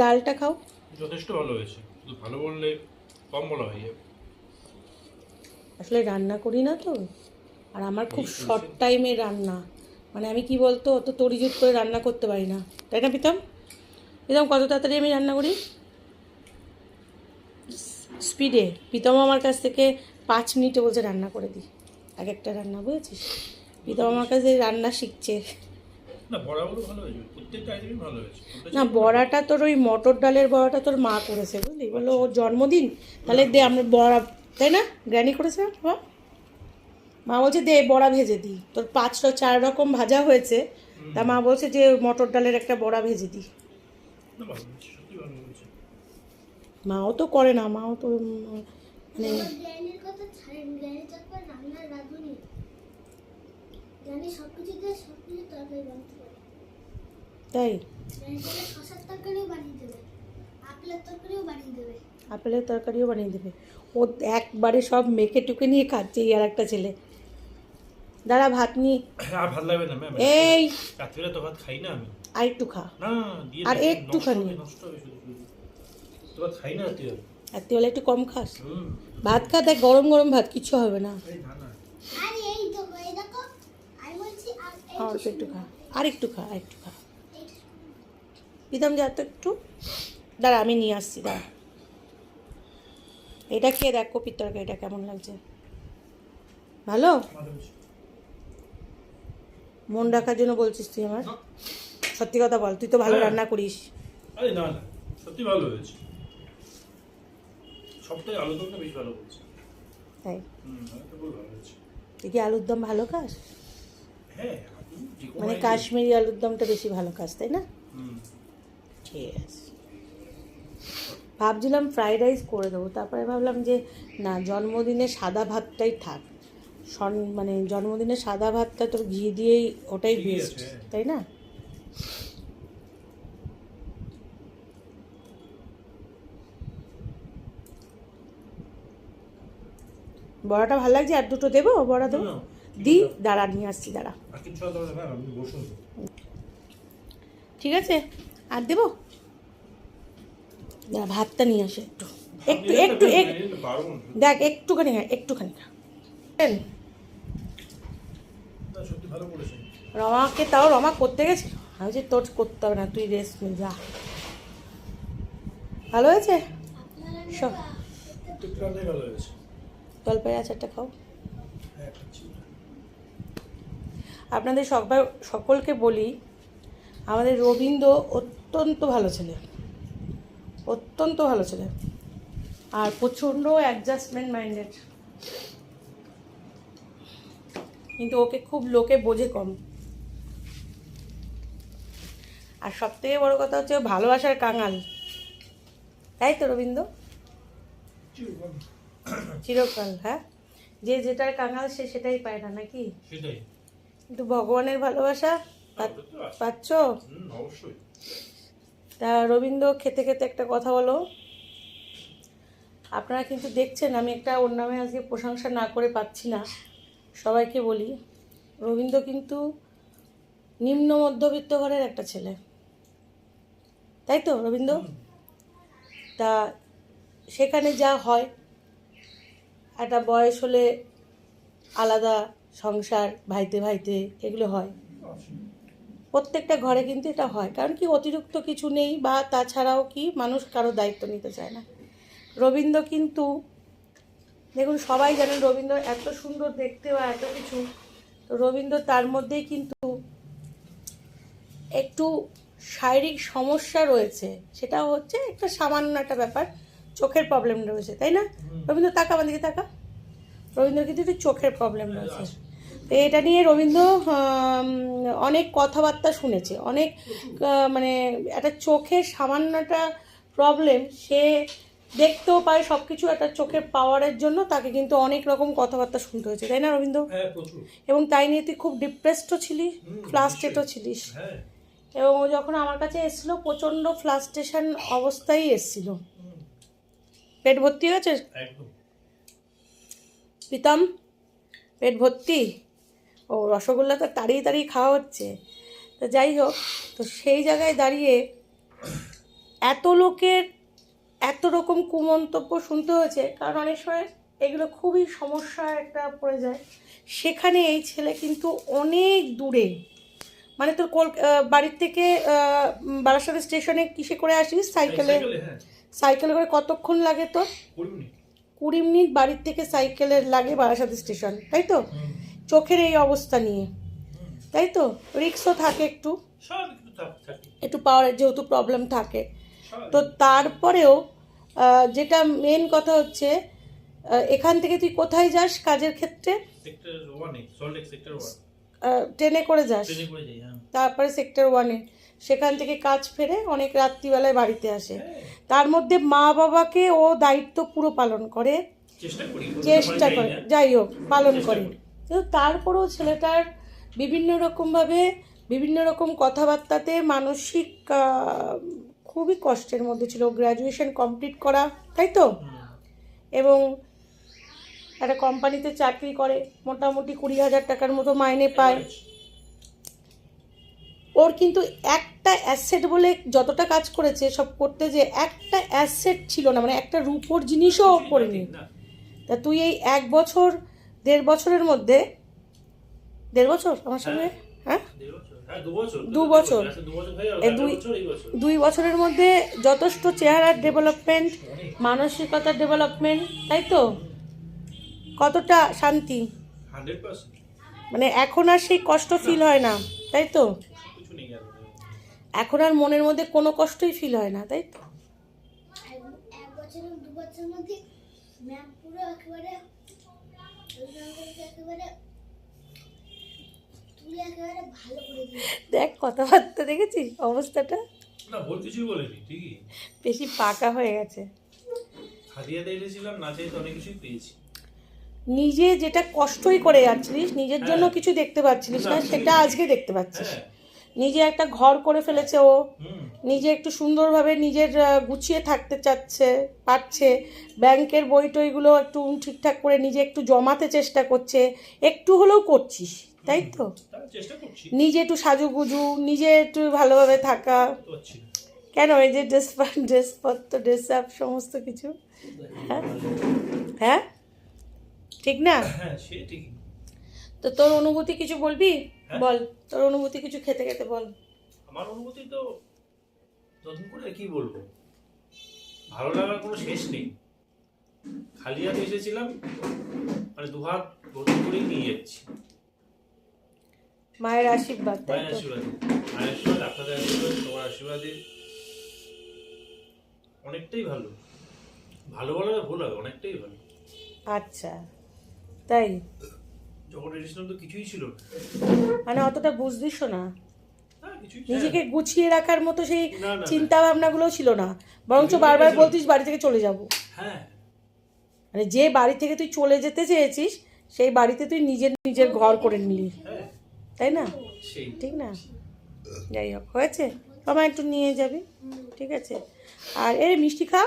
ডালটা খাও। যথেষ্ট ভালো হয়েছে। শুধু ভালো বললে কম বলা হয়ে। যাবে আসলে রান্না করি না তো আর আমার খুব শর্ট টাইমে রান্না। মানে আমি কি বলতো অত তড়িজুট করে রান্না করতে পারি না। তাই না পিতাম পিতাম কত তাড়াতাড়ি আমি রান্না করি? স্পিডে প্রীতম আমার কাছ থেকে পাঁচ মিনিটে বলছে রান্না করে দিই এক একটা রান্না বুঝেছিস? প্রীতম আমার কাছে রান্না শিখছে। না বড়াগুলো ভালো হয়েছে প্রত্যেকটা আইটেমই ভালো হয়েছে। না বড়াটা তোর ওই মটর ডালের বড়াটা তোর মা করেছে বুঝলি বলল ওর জন্মদিন তাহলে দে আমরা বড়া তাই না? গ্র্যানি করেছে বাবা? মা বলছে দে বড়া ভেজে দিই। তোর পাঁচটা চার রকম ভাজা হয়েছে তা মা বলছে যে মটর ডালের একটা বড়া ভেজে দিই। মাও তো করে না মাও তো মানে গ্র্যানির কথা ছাড়েন গ্র্যানি তো একবার রান্নার রাঁধুনি গ্র্যানি সব কিছুতে সব কিছু তরকারি বানাতে পারে। তাই? শশার তরকারিও বানিয়ে দেবে আপেলের তরকারিও বানিয়ে দেবে। আপেলের তরকারিও বানিয়ে দেবে। ও একবারে সব মেখে টুকে নিয়ে খাচ্ছে এই আর একটা ছেলে। দাঁড়া ভাত নিয়ে। আর ভালো লাগবে না ম্যাম এই! তো ভাত খাই না আমি। আর একটু খা। না আর একটু নষ্ট হবে তো ভাত খাই না রাত্রিবেলা? রাত্রিবেলা একটু কম খাস। ভাত খা দেখ গরম গরম ভাত কিচ্ছু হবে না। না না আর এই দেখো এই দেখো আমি বলছি আর এই আর অল্প একটু খা। আর একটু খা আর একটু খা। প্রীতম যা তো একটু। দাঁড়া আমি নিয়ে আসছি দাঁড়া। এটা খেয়ে দেখ কপির তরকারিটা কেমন লাগছে। ভালো? মন রাখার জন্য বলছিস তুই আমার। সত্যি কথা বল তুই তো ভালো হ্যাঁ। রান্না করিস। আরে না না সত্যি ভালো হয়েছে। সবটাই আলোচনাটা বেশ ভালো হয়েছে। তাই? হুম ভালো হয়েছে। তুই কি আলুর দম ভালো খাস? হ্যাঁ মানে কাশ্মীরি আলুর দমটা বেশি ভালো কাজ তাই না? ঠিক আছে। ভাবছিলাম ফ্রাইড রাইস করে দেবো তারপরে ভাবলাম যে না জন্মদিনে সাদা ভাতটাই থাক। সন মানে জন্মদিনে সাদা ভাতটা তোর ঘি দিয়েই ওটাই বেস্ট। তাই না? বড়াটা ভালো লাগছে? আর দুটো দেবো? বড়া দেবো? দি দাঁড়া নিয়ে আসছি দাঁড়া। ঠিক আছে? আর দেবো? ভাতটা নিয়ে আসে একটু। একটু একটু দেখ একটুখানি খা। একটুখানি রমাকে তাও রমা করতে গেছে? আমি বলছি তোর করতে হবে না তুই রেস্ট নে যা। ভালো হয়েছে? সব। জলপাই আচারটা খাও। হ্যাঁ আপনাদের সবাই সকলকে বলি আমাদের রবীন্দ্র অত্যন্ত ভালো ছেলে অত্যন্ত ভালো ছেলে আর প্রচণ্ড অ্যাডজাস্টমেন্ট মাইন্ডেড কিন্তু ওকে খুব লোকে বোঝে কম। আর সব থেকে বড়ো কথা হচ্ছে ও ভালোবাসার কাঙাল। তাই তো রবীন্দ্র? চিরকাল হ্যাঁ? যে যেটার কাঙাল সে সেটাই পায় না নাকি? সেটাই। কিন্তু ভগবানের ভালোবাসা পাচ্ছ? তা রবীন্দ্র খেতে খেতে একটা কথা বলো। আপনারা কিন্তু দেখছেন আমি একটা ওর নামে আজকে প্রশংসা না করে পাচ্ছি না। সবাইকে বলি রবীন্দ্র কিন্তু নিম্ন মধ্যবিত্ত ঘরের একটা ছেলে। তাই তো রবীন্দ্র? তা সেখানে যা হয় একটা বয়স হলে আলাদা সংসার, ভাইতে ভাইতে এগুলো হয়। প্রত্যেকটা ঘরে কিন্তু এটা হয়। কারণ কি অতিরিক্ত কিছু নেই বা তাছাড়াও কি মানুষ কারও দায়িত্ব নিতে চায় না। রবীন্দ্র কিন্তু, দেখুন সবাই জানেন রবীন্দ্র এত সুন্দর দেখতে বা এত কিছু। তো রবীন্দ্র তার মধ্যেই কিন্তু একটু শারীরিক সমস্যা রয়েছে। সেটা হচ্ছে একটা সামান্য একটা ব্যাপার, চোখের প্রবলেম রয়েছে, তাই না? রবীন্দ্র তাকা আমার দিকে তাকা। রবীন্দ্র কিন্তু একটু চোখের প্রবলেম রয়েছে। তো এটা নিয়ে রবীন্দ্র অনেক কথাবার্তা শুনেছে। অনেক মানে একটা চোখের সামান্যটা প্রবলেম সে দেখতেও পায় সব কিছু একটা চোখের পাওয়ারের জন্য তাকে কিন্তু অনেক রকম কথাবার্তা শুনতে হয়েছে। তাই না রবীন্দ্র? হ্যাঁ এবং তাই নিয়ে তুই খুব ডিপ্রেসডও হুম, ফ্লাস্টেডও ছিলিস। হ্যাঁ। এবং ও যখন আমার কাছে এসেছিল প্রচণ্ড ফ্লাস্টেশন অবস্থায় এসেছিল। পেট ভর্তি হয়েছে? প্রীতম পেট ভর্তি? ও রসগোল্লা তো তাড়িয়ে তাড়িয়ে খাওয়া হচ্ছে। তো যাই হোক তো সেই জায়গায় দাঁড়িয়ে এত লোকের এত রকম কুমন্তব্য শুনতে হয়েছে কারণ অনেক সময় এগুলো খুবই সমস্যা একটা পড়ে যায়। সেখানে এই ছেলে কিন্তু অনেক দূরে মানে তোর কল বাড়ির থেকে বারাসাত স্টেশনে কিসে করে আসিস? সাইকেলে? সাইকেলে, হ্যাঁ। করে কতক্ষণ লাগে তোর? কুড়ি মিনিট। বাড়ির থেকে সাইকেলের লাগে বারাসাত স্টেশন তাই তো? চোখের এই অবস্থা নিয়ে। তাই তো? রিক্সও থাকে একটু। একটু পাওয়ারের যেহেতু প্রবলেম থাকে। তো তারপরেও যেটা মেন কথা হচ্ছে এখান থেকে তুই কোথায় যাস কাজের ক্ষেত্রে? ট্রেনে করে যাস? হ্যাঁ। তারপরে সেক্টর ওয়ানে সেখান থেকে কাজ ফেরে অনেক রাত্রিবেলায় বাড়িতে আসে। হ্যাঁ, তার মধ্যে মা বাবাকে ও দায়িত্ব পুরো পালন করে। চেষ্টা করে। যাই হোক পালন করি। কিন্তু তারপরেও ছেলেটার বিভিন্ন রকমভাবে, বিভিন্ন রকম কথাবার্তাতে মানসিক খুবই কষ্টের মধ্যে ছিল। গ্র্যাজুয়েশন কমপ্লিট করা, তাই তো? এবং একটা কোম্পানিতে চাকরি করে, মোটামুটি কুড়ি হাজার টাকার মতো মাইনে পায়। ওর কিন্তু একটা অ্যাসেট বলে যতটা কাজ করেছে, সব করতে যে একটা অ্যাসেট ছিল না মানে একটা রূপোর জিনিসও করেনি। তা তুই এই এক বছর দেড় বছরের মধ্যে দেড় বছর আমার সঙ্গে হ্যাঁ দেড় বছর? হ্যাঁ, দু বছর। দু বছর। দু বছর হয়ে গেল, এই একটা দুই-। দুই বছরের মধ্যে যথেষ্ট চেহারার ডেভেলপমেন্ট মানসিকতার ডেভেলপমেন্ট তাই তো কতটা শান্তি মানে এখন আর সেই কষ্ট ফিল হয় না তাই তো কিছু নেই আর। এখন আর মনের মধ্যে কোনো কষ্টই ফিল হয় না তাই তো এক- এক বছরের দু বছরের মধ্যে ম্যাম পুরো একেবারে দেখ কথাবার্তা দেখেছিস অবস্থাটা না, ভুল কিছুই বলেনি ঠিকই। বেশি পাকা হয়ে গেছে এসেছিলাম, না চাইতে অনেক কিছুই পেয়েছি। নিজে যেটা কষ্টই করে যাচ্ছিলিস নিজের জন্য হ্যাঁ। কিছু দেখতে পাচ্ছিস না না, সেটা আজকে দেখতে পাচ্ছিস হ্যাঁ, নিজে একটা ঘর করে ফেলেছে ও। নিজে একটু সুন্দরভাবে নিজের গুছিয়ে থাকতে চাচ্ছে পারছে। ব্যাংকের বই টইগুলো একটু ঠিকঠাক করে নিজে একটু জমাতে চেষ্টা করছে। একটু হলেও করছিস তাই তো? নিজে একটু সাজুগুজু নিজে একটু ভালোভাবে থাকা। না। কেন এই যে ড্রেস ড্রেসপত্র ড্রেস আপ সমস্ত কিছু? হ্যাঁ? হ্যাঁ? ঠিক না? হ্যাঁ। তো তোর অনুভূতি কিছু বলবি। বল তোর অনুভূতি কিছু খেতে খেতে বল। আমার অনুভূতি তো নতুন করে কি বলব? ভালো লাগার কোনো শেষ নেই। খালি হাতে এসেছিলাম মানে দু হাত ভর্তি করেই নিয়ে যাচ্ছি। মায়ের আশীর্বাদ মায়ের আশীর্বাদে মায়ের আশীর্বাদ আপনাদের আশীর্বাদ তোমার আশীর্বাদে অনেকটাই ভালো। ভালো বলার ভুল হবে অনেকটাই ভালো। আচ্ছা তাই? যখন এসেছিলাম তো কিছুই ছিল মানে অতটা বুঝদিস না? নিজেকে গুছিয়ে রাখার মতো সেই। চিন্তা ভাবনাগুলো ছিল না। বরঞ্চ বারবার। বলতিস বাড়ি থেকে চলে যাব। হ্যাঁ। মানে যে বাড়ি থেকে তুই চলে যেতে চেয়েছিস সেই বাড়িতে তুই নিজের নিজের ঘর করে নিলি। হ্যাঁ। তাই না? ঠিক না? যাই হোক হয়েছে? বাবা একটু নিয়ে যাবি। ঠিক আছে। আর এই মিষ্টি খা